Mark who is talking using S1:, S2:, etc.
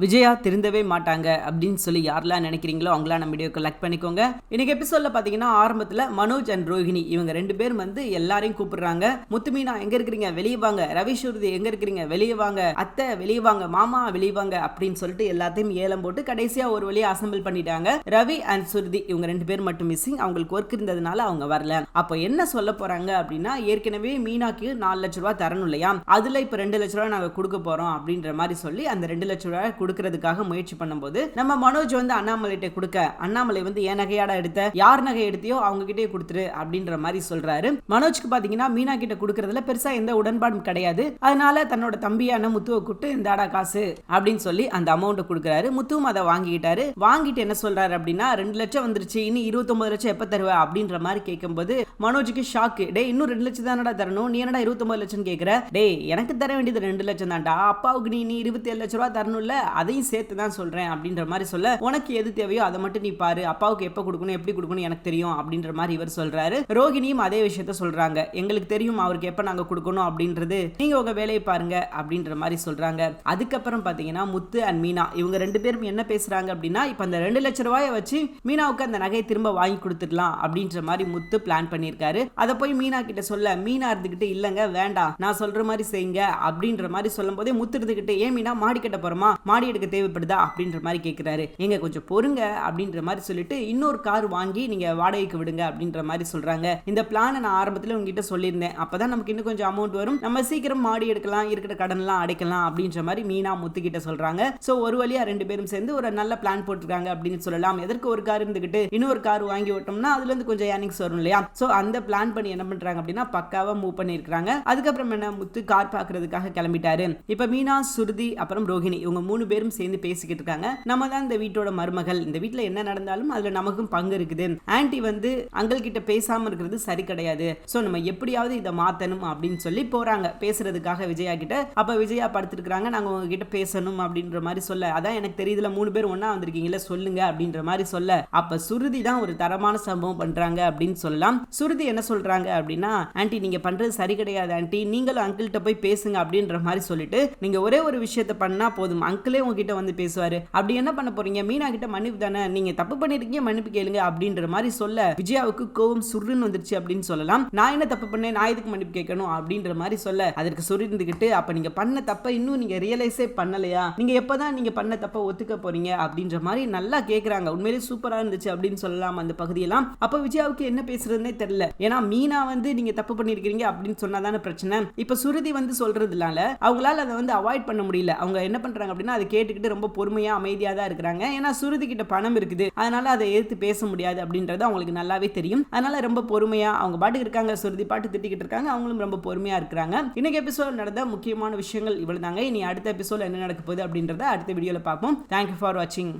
S1: விஜயா திருந்தவே மாட்டாங்க அப்படின்னு சொல்லி யாரெல்லாம் நினைக்கிறீங்களோ அவங்களாம் நம்ம வீடியோக்கு கலெக்ட் பண்ணிக்கோங்க. இன்னைக்கு எபிசோட்ல பாத்தீங்கன்னா ஆரம்பத்துல மனோஜ் அண்ட் ரோஹிணி இவங்க ரெண்டு பேரும் வந்து எல்லாரையும் கூப்பிடுறாங்க. முத்துமீனா எங்க இருக்கிறீங்க? வெளியே வாங்க. ரவிஷூர்தி எங்க இருக்கிறீங்க? வெளியே வாங்க. அத்தை வெளியே வாங்க. மாமா வெளியே வாங்க. அப்படின்னு சொல்லிட்டு எல்லாத்தையும் ஏலம் போட்டு கடைசியா ஒரு வழியை அசம்பிள் பண்ணிட்டாங்க. ரவி அண்ட் சுருதி இவங்க ரெண்டு பேர் மட்டும் மிஸ்ஸிங் அவங்களுக்கு ஒர்க் இருந்ததுனால அவங்க வரல. அப்போ என்ன சொல்ல போறாங்க அப்படின்னா ஏற்கனவே மீனாக்கு நாலு லட்ச ரூபா தரணும் இல்லையா? அதுல இப்ப ரெண்டு லட்ச ரூபாய் நாங்க கொடுக்க போறோம் அப்படின்ற மாதிரி சொல்லி அந்த ரெண்டு லட்ச ரூபாய் கொடுக்கறதுக்காக முயற்சி பண்ணும்போது நம்ம மனோஜ் வந்து அண்ணாமலைகிட்ட கொடுக்க அண்ணாமலை வந்து என் நகையாடா எடுத்த? யார் நகை எடுத்தியோ அவங்க கிட்டே கொடுத்துரு அப்படின்ற மாதிரி சொல்றாரு. மனோஜ்க்கு பாத்தீங்கன்னா மீனா கிட்ட கொடுக்கறதுல பெருசா எந்த உடன்பாடும் கிடையாது. அதனால தன்னோட தம்பியான முத்துவை கூப்பிட்டு இந்தாடா காசு அப்படின்னு சொல்லி அந்த அமௌண்ட் கொடுக்குறாரு. முத்துவும் அதை வாங்கிக்கிட்டாரு. வாங்கிட்டு என்ன சொல்றாரு அப்படின்னா ரெண்டு லட்சம் வந்துருச்சு இனி இருபத்தொன்பது லட்சம் எப்ப தருவ? அப்படின்ற மாதிரி கேட்கும்போது மனோஜுக்கு ஷாக்கு டே இன்னும் ரெண்டு லட்சம் தானடா தரணும்? நீ என்னடா இருபத்தொன்பது லட்சம் கேட்குற டே எனக்கு தர வேண்டியது ரெண்டு லட்சம் தான்டா. அப்பாவுக்கு நீ நீ இருபத்தி ஏழு லட்ச ரூபா தரணும்ல அதையும் சேர்த்து தான் சொல்றேன் அப்படின்ற மாதிரி சொல்ல உனக்கு எது தேவையோ அதை மட்டும் நீ பாரு. அப்பாவுக்கு எப்போ கொடுக்கணும் எப்படி கொடுக்கணும் எனக்கு தெரியும் அப்படின்ற மாதிரி இவர் சொல்றாரு. ரோகிணியும் அதே விஷயத்த சொல்றாங்க. எங்களுக்கு தெரியும் அவருக்கு எப்போ நாங்க கொடுக்கணும் அப்படின்றது. நீங்க உங்க வேலையை பாருங்க அப்படின்ற மாதிரி சொல்றாங்க. அதுக்கப்புறம் பாத்தீங்கன்னா முத்து அண்ட் மீனா. இவங்க ரெண்டு பேரும் என்ன பேசுறாங்க அப்படின்னா இப்போ அந்த ரெண்டு லட்ச ரூபாயை வச்சு மீனாவுக்கு அந்த நகையை திரும்ப வாங்கி கொடுத்துடலாம் அப்படின்ற மாதிரி முத்து பிளான் பண்ணியிருக்காரு. அதை போய் மீனா கிட்ட சொல்ல மீனா இருந்துகிட்டு இல்லைங்க வேண்டாம். நான் சொல்ற மாதிரி செய்யுங்க அப்படின்ற மாதிரி சொல்லும் போதே முத்து இருந்துகிட்டு ஏன் மீனா மாடி கட்ட போகிறோமா மாடி எடுக்க தேவைப்படுதா அப்படின்ற மாதிரி கேட்குறாரு எங்க கொஞ்சம் பொறுங்க அப்படின்ற மாதிரி சொல்லிட்டு இன்னொரு கார் வாங்கி நீங்க வாடகைக்கு விடுங்க அப்படின்ற மாதிரி சொல்றாங்க. இந்த பிளானை நான் ஆரம்பத்தில் உங்ககிட்ட சொல்லியிருந்தேன். அப்பதான் நமக்கு இன்னும் கொஞ்சம் அமௌண்ட் வரும். நம்ம சீக்கிரம் மாடி எடுக்கலாம் இருக்கிற கடன்லாம் அடைக்கலாம் அப்படின்ற மாதிரி மீனா முத்துக்கிட்ட சொல்றாங்க. ஸோ ஒரு வழியா ரெண்டு பேரும் சேர்ந்து ஒரு நல்ல பிளான் போட்டிருக்காங்க அப்படின்னு சொல்லலாம். எதற்கு ஒரு கார் இருந்துகிட்டு இன்னொரு கார் வாங்கி விட்டோம்னா அதுல இருந்து கொஞ்சம் ஏர்னிங்ஸ் வரும் இல்லையா? ஸோ அந்த பிளான் பண்ணி என்ன பண்றாங்க அப்படின்னா பக்காவா மூவ் பண்ணியிருக்காங்க அதுக்கப்புறம் என்ன? முத்து கார் பார்க்கறதுக்காக கிளம்பிட்டாரு. இப்போ மீனா சுருதி அப்புறம் ரோஹிணி இவங்க மூணு மூணு பேரும் சேர்ந்து பேசிக்கிட்டு இருக்காங்க. நம்ம தான் இந்த வீட்டோட மருமகள். இந்த வீட்டில் என்ன நடந்தாலும் அதில் நமக்கும் பங்கு இருக்குது. ஆன்ட்டி வந்து அங்கிள் கிட்ட பேசாம இருக்கிறது சரி கிடையாது. ஸோ நம்ம எப்படியாவது இதை மாற்றணும் அப்படின்னு சொல்லி போறாங்க. பேசுறதுக்காக விஜயா கிட்ட. அப்போ விஜயா படுத்துருக்குறாங்க. நாங்கள் உங்ககிட்ட பேசணும் அப்படின்ற மாதிரி சொல்ல. அதான் எனக்கு தெரியுதுல மூணு பேர் ஒண்ணா வந்திருக்கீங்களா சொல்லுங்க அப்படின்ற மாதிரி சொல்ல. அப்ப சுருதி தான் ஒரு தரமான சம்பவம் பண்றாங்க அப்படின்னு சொல்லலாம். சுருதி என்ன சொல்றாங்க அப்படின்னா ஆன்ட்டி நீங்க பண்றது சரி கிடையாது ஆன்ட்டி நீங்களும் அங்கிள்கிட்ட போய் பேசுங்க அப்படின்ற மாதிரி சொல்லிட்டு நீங்க ஒரே ஒரு விஷயத்த பண்ணா போதும். அங்கிள் உங்ககிட்ட வந்து பேசுவாரு. அப்படி என்ன பண்ண போறீங்க? மீனா கிட்ட மன்னிப்பு தானே? நீங்க தப்பு பண்ணிருக்கீங்க மன்னிப்பு கேளுங்க அப்படின்ற மாதிரி சொல்ல விஜயாவுக்கு கோவம் சுருன்னு வந்துருச்சு அப்படின்னு சொல்லலாம். நான் என்ன தப்பு பண்ணேன்? நான் எதுக்கு மன்னிப்பு கேட்கணும்? அப்படின்ற மாதிரி சொல்ல அதற்கு சுருந்துக்கிட்டு அப்ப நீங்க பண்ண தப்ப இன்னும் நீங்க ரியலைஸே பண்ணலையா? நீங்க எப்பதான் நீங்க பண்ண தப்ப ஒத்துக்க போறீங்க? அப்படின்ற மாதிரி நல்லா கேக்குறாங்க. உண்மையிலே சூப்பரா இருந்துச்சு அப்படின்னு சொல்லலாம் அந்த பகுதியெல்லாம். அப்ப விஜயாவுக்கு என்ன பேசுறதுன்னே தெரியல. ஏன்னா மீனா வந்து நீங்க தப்பு பண்ணிருக்கீங்க அப்படின்னு சொன்னாதான பிரச்சனை. இப்ப சுருதி வந்து சொல்றதுனால அவங்களால அதை வந்து அவாய்ட் பண்ண முடியல. அவங்க என்ன பண்றாங்க அப்படின்னா கேட்டுக்கிட்டு ரொம்ப பொறுமையா அமைதியா தான் இருக்கிறாங்க. ஏன்னா சுருதி கிட்ட பணம் இருக்குது. அதனால அதை எதிர்த்து பேச முடியாது அப்படின்றது அவங்களுக்கு நல்லாவே தெரியும். அதனால ரொம்ப பொறுமையா அவங்க பாட்டுக்கு இருக்காங்க. சுருதி பாட்டு திட்டிக்கிட்டு இருக்காங்க. அவங்களும் ரொம்ப பொறுமையா இருக்கிறாங்க. இன்னைக்கு எபிசோட் நடந்த முக்கியமான விஷயங்கள் இவ்வளவு தாங்க இனி அடுத்த எபிசோட் என்ன நடக்க போகுது அப்படின்றத அடுத்த வீடியோவில் பார்ப்போம். தேங்க்யூ ஃபார் வாட்சிங்